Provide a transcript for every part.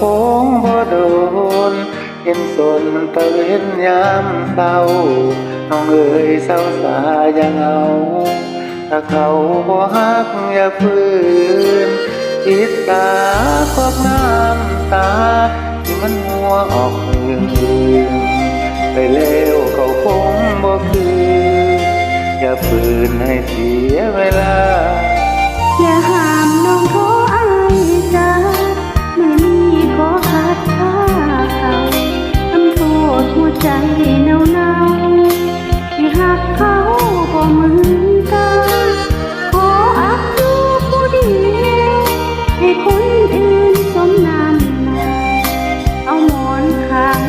คงบ่โดนเห็นสนตะเวนยามเศร้าน้องเอ๋ยเศร้าสายังเอาถ้าเขาบ่ฮักอย่าฝืนอิดตาควักน้ำตาที่มันมัวออกมือไปแล้วเขาคงบ่คืนอย่าฝืนให้เสียเวลา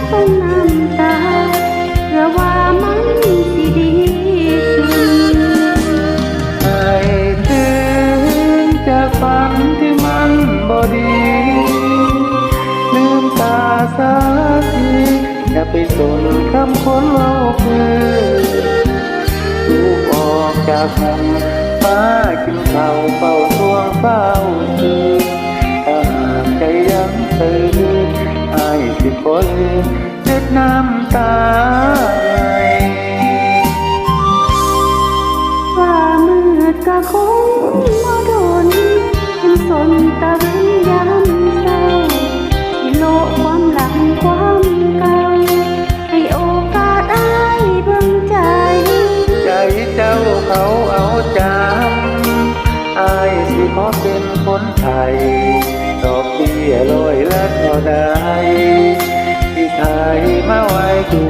ข้างนน้ำตาเพื่อว่ามันสิดีขึ้นให้ตื่นจากฝันที่มันบ่ดี ลืมตาสักทีอย่าไปสนคำคนเล่าเพื่อลูกออกจากห้องมากินข้าวเฝ้าทวงเฝ้าตื่นถ้าหากใจยังตื่นไอายสิขอลืมเช็ด น้ำตาให้ว่ามืดก็คงบ่โดนเป็นสนตะเวนยามเศร้าที่โลกความหลังความเก่าให้โอกาสได้เบิ่งใจ ใจเจ้าเขาเอาจำอายสิขอเป็นคนไทยดอกเบี้ยลอยละเท่าใด ใจมาไว้ดู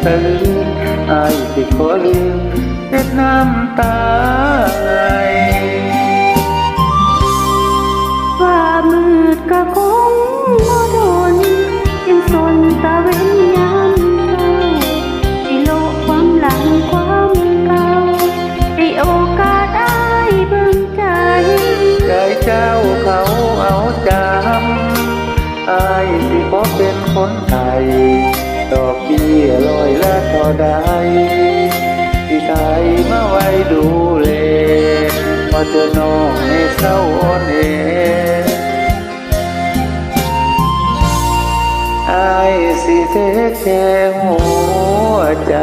ยังตื่นอายสิขอลืมเด็ดน้ำตาไหลว่ามืดก็คง ใดที่ไทยมาไว้ดูแลมาเจอน้องให้เศร้าอ่อนเออสิเทแค่หัวใจ